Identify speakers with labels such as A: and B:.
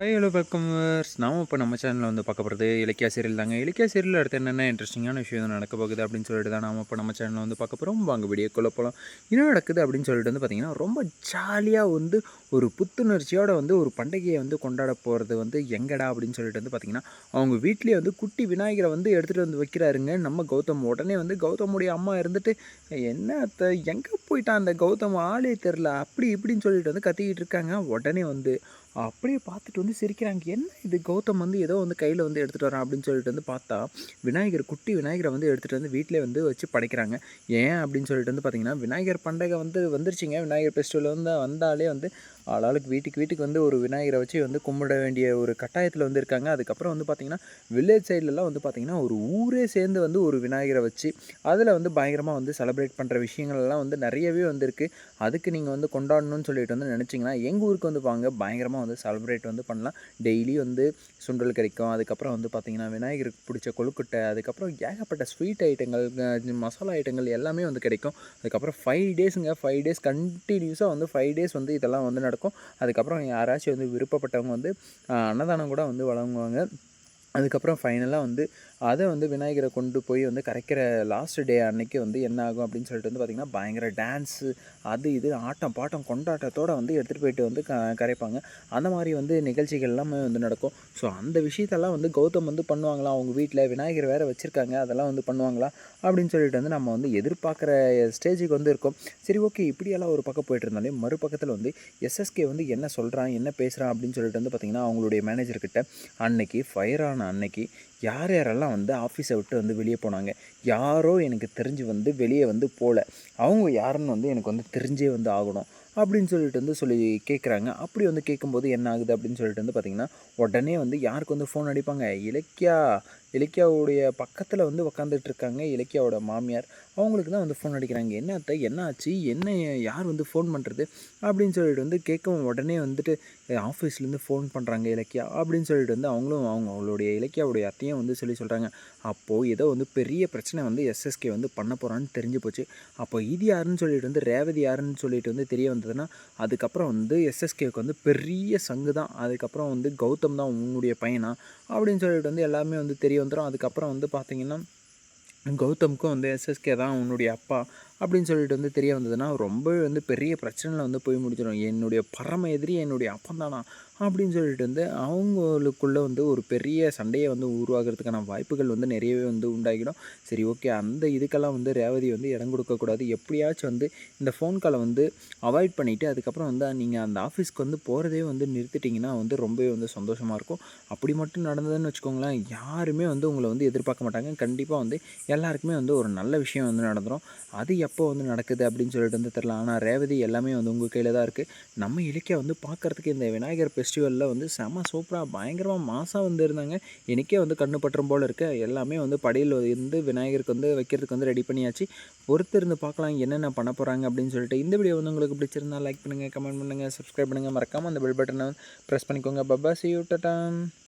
A: Hi hello வெல்கம்வர்ஸ் நாம் இப்போ நம்ம சேனலில் வந்து பார்க்க போகிறது இலக்கியா சீரியல் தாங்க. இலக்கிய சீரியல் அடுத்து என்னென்ன இன்ட்ரெஸ்டிங்கான விஷயம் நடக்க போகுது அப்படின்னு சொல்லிட்டு தான் நாம் இப்போ நம்ம சேனலில் வந்து பார்க்க போகிறோம் வாங்க வீடியோக்குள்ளே போகலாம் என்ன நடக்குது அப்படின்னு சொல்லிட்டு வந்து பார்த்திங்கன்னா ரொம்ப ஜாலியாக வந்து ஒரு புத்துணர்ச்சியோட வந்து ஒரு பண்டிகையை வந்து கொண்டாட போகிறது வந்து எங்கடா அப்படின்னு சொல்லிட்டு வந்து பார்த்திங்கன்னா அவங்க வீட்லேயே வந்து குட்டி விநாயகரை வந்து எடுத்துகிட்டு வந்து வைக்கிறாருங்க. நம்ம கௌதம். உடனே வந்து கௌதமுடைய அம்மா இருந்துட்டு என்ன அத்தை எங்கே போயிட்டான் அந்த கௌதம்? ஆளே தெரில அப்படி இப்படின்னு சொல்லிட்டு வந்து கத்திக்கிட்டு இருக்காங்க. உடனே வந்து அப்படியே பார்த்துட்டு வந்து சிரிக்கிறாங்க. என்ன இது? கௌதம் வந்து ஏதோ வந்து கையில் வந்து எடுத்துகிட்டு வரான் அப்படின்னு சொல்லிட்டு வந்து பார்த்தா விநாயகர் குட்டி விநாயகரை வந்து எடுத்துகிட்டு வந்து வீட்டிலே வந்து வச்சு படைக்கிறாங்க. ஏன்? அப்படின்னு சொல்லிட்டு வந்து பார்த்தீங்கன்னா விநாயகர் பண்டிகை வந்து வந்துருச்சுங்க. விநாயகர் ஃபெஸ்டிவல் வந்து வந்தாலே வந்து ஆளாளுக்கு வீட்டுக்கு வீட்டுக்கு வந்து ஒரு விநாயகரை வச்சு வந்து கும்பிட வேண்டிய ஒரு கட்டாயத்தில் வந்து இருக்காங்க. அதுக்கப்புறம் வந்து பார்த்திங்கன்னா வில்லேஜ் சைட்லலாம் வந்து பார்த்திங்கன்னா ஒரு ஊரே சேர்ந்து வந்து ஒரு விநாயகரை வச்சு அதில் வந்து பயங்கரமாக வந்து செலிப்ரேட் பண்ணுற விஷயங்கள்லாம் வந்து நிறையவே வந்திருக்கு அதுக்கு நீங்கள் வந்து கொண்டாடணும்னு சொல்லிட்டு வந்து நினச்சிங்கன்னா எங்கள் ஊருக்கு வந்து வாங்க பயங்கரமாக வந்து செலிப்ரேட் வந்து பண்ணலாம். டெய்லி வந்து சுண்டல் கிடைக்கும் அதுக்கப்புறம் வந்து பார்த்திங்கன்னா விநாயகருக்கு பிடிச்ச கொழுக்கட்டை அதுக்கப்புறம் ஏகப்பட்ட ஸ்வீட் ஐட்டங்கள் மசாலா ஐட்டங்கள் எல்லாமே வந்து கிடைக்கும். அதுக்கப்புறம் ஃபைவ் டேஸுங்க ஃபைவ் டேஸ் கண்டினியூஸாக வந்து ஃபைவ் டேஸ் வந்து இதெல்லாம் வந்து நடக்கும். அதுக்கப்புறம் யாராச்சும் வந்து விருப்பப்பட்டவங்க வந்து அன்னதானம் கூட வந்து வழங்குவாங்க. அதுக்கப்புறம் ஃபைனலாக வந்து அதை வந்து விநாயகரை கொண்டு போய் வந்து கரைக்கிற லாஸ்ட் டே அன்னைக்கு வந்து என்ன ஆகும் அப்படின்னு சொல்லிட்டு வந்து பார்த்திங்கன்னா பயங்கர டான்ஸு அது இது ஆட்டம் பாட்டம் கொண்டாட்டத்தோடு வந்து எடுத்துகிட்டு போயிட்டு வந்து க கரைப்பாங்க. அந்த மாதிரி வந்து நிகழ்ச்சிகள் எல்லாமே வந்து நடக்கும். ஸோ அந்த விஷயத்தெல்லாம் வந்து கௌதம் வந்து பண்ணுவாங்களா? அவங்க வீட்டில் விநாயகர் வேறு வச்சுருக்காங்க அதெல்லாம் வந்து பண்ணுவாங்களா? அப்படின்னு சொல்லிட்டு வந்து நம்ம வந்து எதிர்பார்க்குற ஸ்டேஜுக்கு வந்து இருக்கோம். சரி ஓகே இப்படியெல்லாம் ஒரு பக்கம் போயிட்டு இருந்தாலே மறுபக்கத்தில் வந்து எஸ்எஸ்கே வந்து என்ன சொல்கிறான் என்ன பேசுகிறான் அப்படின்னு சொல்லிட்டு வந்து பார்த்திங்கன்னா அவங்களுடைய மேனேஜர்கிட்ட அன்னைக்கு ஃபயர் ஆன நான் அன்னைக்கு யார் யாரெல்லாம் வந்து ஆஃபீஸை விட்டு வந்து வெளியே போனாங்க? யாரோ எனக்கு தெரிஞ்சு வந்து வெளியே வந்து போகல அவங்க யாருன்னு வந்து எனக்கு வந்து தெரிஞ்சே வந்து ஆகணும். அப்படின்னு சொல்லிட்டு வந்து சொல்லி கேட்குறாங்க அப்படி வந்து கேட்கும்போது என்ன ஆகுது அப்படின்னு சொல்லிட்டு வந்து பார்த்திங்கன்னா உடனே வந்து யாருக்கு வந்து ஃபோன் அடிப்பாங்க? இலக்கியா இலக்கியாவுடைய பக்கத்தில் வந்து உக்காந்துட்டு இருக்காங்க இலக்கியாவோட மாமியார். அவங்களுக்கு தான் வந்து ஃபோன் அடிக்கிறாங்க. என்ன அத்தை? என்ன ஆச்சு? என்ன யார் வந்து ஃபோன் பண்ணுறது அப்படின்னு சொல்லிட்டு வந்து கேட்கவும் உடனே வந்துட்டு ஆஃபீஸ்லேருந்து ஃபோன் பண்ணுறாங்க இலக்கியா. அப்படின்னு சொல்லிட்டு வந்து அவங்களும் அவங்க அவங்களுடைய இலக்கியாவுடைய அத்தையும் வந்து சொல்லி சொல்கிறாங்க அப்போது ஏதோ வந்து பெரிய பிரச்சனை வந்து எஸ்எஸ்கே வந்து பண்ண போகிறான்னு தெரிஞ்சு போச்சு. அப்போ இது யாருன்னு சொல்லிட்டு வந்து ரேவதி யாருன்னு சொல்லிட்டு வந்து தெரிய வந்ததுன்னா அதுக்கப்புறம் வந்து எஸ்எஸ்கேவுக்கு வந்து பெரிய சங்கு தான். அதுக்கப்புறம் வந்து கௌதம் தான் உன்னுடைய பையனா அப்படின்னு சொல்லிட்டு வந்து எல்லாமே வந்து தெரிய வந்துடும் அதுக்கப்புறம் வந்து பார்த்திங்கன்னா கௌதமுக்கும் வந்து எஸ்எஸ்கே தான் உன்னுடைய அப்பா அப்படின்னு சொல்லிட்டு வந்து தெரிய வந்ததுன்னா ரொம்பவே வந்து பெரிய பிரச்சனையில் வந்து போய் முடிச்சிடும் என்னுடைய பரம எதிரி என்னுடைய அப்பந்தானா அப்படின்னு சொல்லிட்டு வந்து அவங்களுக்குள்ளே வந்து ஒரு பெரிய சண்டையை வந்து உருவாகிறதுக்கான வாய்ப்புகள் வந்து நிறையவே வந்து உண்டாகிடும். சரி ஓகே. அந்த இதுக்கெல்லாம் வந்து ரேவதி வந்து இடம் கொடுக்கக்கூடாது எப்படியாச்சும் வந்து இந்த ஃபோன் காலை வந்து அவாய்ட் பண்ணிவிட்டு அதுக்கப்புறம் வந்து நீங்கள் அந்த ஆஃபீஸ்க்கு வந்து போகிறதே வந்து நிறுத்திட்டிங்கன்னா வந்து ரொம்பவே வந்து சந்தோஷமாக இருக்கும். அப்படி மட்டும் நடந்ததுன்னு வச்சுக்கோங்களேன் யாருமே வந்து உங்களை வந்து எதிர்பார்க்க மாட்டாங்க. கண்டிப்பாக வந்து எல்லாருக்குமே வந்து ஒரு நல்ல விஷயம் வந்து நடந்துடும் அது எப்போ வந்து நடக்குது அப்படின்னு சொல்லிட்டு வந்து தெரில ஆனால் ரேவதி எல்லாமே வந்து உங்கள் கையில் தான் இருக்குது நம்ம இலக்கிய வந்து பார்க்குறதுக்கு இந்த விநாயகர் ஃபெஸ்டிவலில் வந்து செம சூப்பராக பயங்கரமாக மாதம் வந்து இருந்தாங்க. எனக்கே வந்து கண்ணு பற்றம் போல் இருக்க. எல்லாமே வந்து படியில் இருந்து விநாயகருக்கு வந்து வைக்கிறதுக்கு வந்து ரெடி பண்ணியாச்சு. பொறுத்து இருந்து பார்க்கலாம் என்னென்ன பண்ண போகிறாங்க அப்படின்னு சொல்லிட்டு இந்த வீடியோ வந்து உங்களுக்கு பிடிச்சிருந்தா லைக் பண்ணுங்கள் கமெண்ட் பண்ணுங்கள் சப்ஸ்கிரைப் பண்ணுங்கள் மறக்காமல் அந்த பெல் பட்டனை ப்ரெஸ் பண்ணிக்கோங்க. Papa C you